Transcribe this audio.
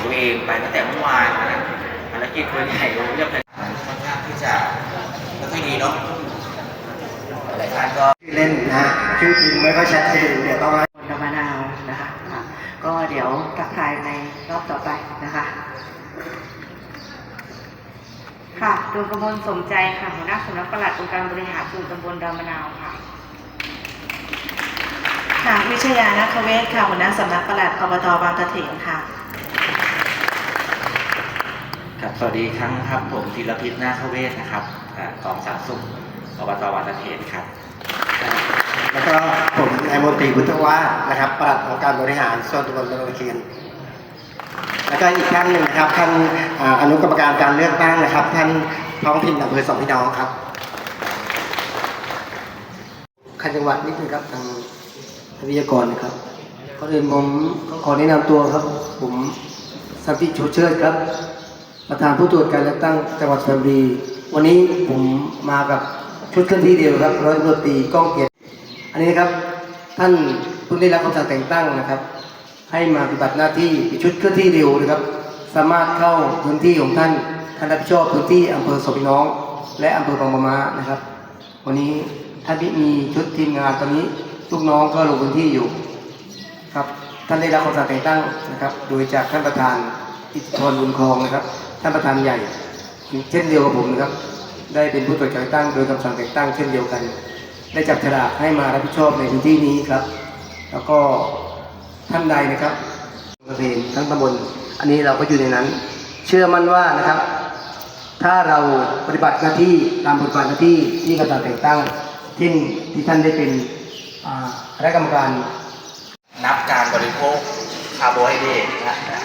ของตัวเองไปตั้งแต่เมื่อวานนะภารกิจตัวใหญ่รู้เรื่องมันค่อนข้างที่จะไม่ค่อยดีเนาะหลายท่านก็ชื่อเล่นนะฮะชื่อจริงไม่ค่อยชัดเจนเดี๋ยวต้องให้ดมะนาวนะคะอะก็เดี๋ยวทักทายในรอบต่อไปนะคะค่ะดวงกมลสมใจค่ะหัวหน้าสำนักปลัดองค์การบริหารส่วนตำบลดอนมะนาวค่ะค่ะวิชยานักเวศค่ะหัวหน้าสำนักปลัดอบตบางกระเถนค่ะ สวัสดีครั้งครับ ผมธีรพิษนาคเวศนะครับอ่ากองสาธารณสุขอบตวัดตะเทนครับ แล้วก็ผมนายมนตรีพุทธวาสนะครับปลัดองค์การบริหารส่วนตำบลตะลุเคียนแล้วก็อีกท่านหนึ่งนะครับท่านอ่าอนุกรรมการการเลือกตั้งนะครับ ท่านท้องถิ่นอำเภอสองพี่น้องครับขันจังหวัดนิดนึงครับทางวิทยากรนะครับก่อนอื่นผมขอแนะนำตัวครับ ผมสันติชูเชิดครับ ประธานผู้ตรวจการเลือกตั้งจังหวัดสรรณบุรี วันนี้ผมมากับชุดเคลื่อนที่เดียวครับร้อยตำรวจตีก้องเกียรติอันนี้นะครับท่านเพิ่งได้รับคำสั่งแต่งตั้งนะครับ ให้มาปฏิบัติหน้าที่ชุดเคลื่อนที่เร็วนะครับ สามารถเข้าพื้นที่ของท่านท่านรับผิดชอบพื้นที่อำเภอสมน้อง และอำเภอบางปะมานะครับ วันนี้ท่านที่มีชุดทีมงานตอนนี้ลูกน้องก็ลงพื้นที่อยู่ครับท่านได้รับคำสั่งแต่งตั้งนะครับ โดยจากท่านประธานอิทธิธรบุญครองนะครับ ท่านประธานใหญ่ เช่นเดียวกับผมนะครับ ได้เป็นผู้ตรวจการตั้งโดยคำสั่งแต่งตั้งเช่นเดียวกัน ได้จับฉลากให้มารับผิดชอบในพื้นที่นี้ครับ แล้วก็ท่านใดนะครับเกษตรทั้งตำบลอันนี้เราก็อยู่ในนั้น เชื่อมั่นว่านะครับ ถ้าเราปฏิบัติหน้าที่ตามบทบาทหน้าที่ที่กำลังแต่งตั้งที่ที่ท่านได้เป็นคณะกรรมการ นับการบริโภคคาร์โบไฮเดรตนะ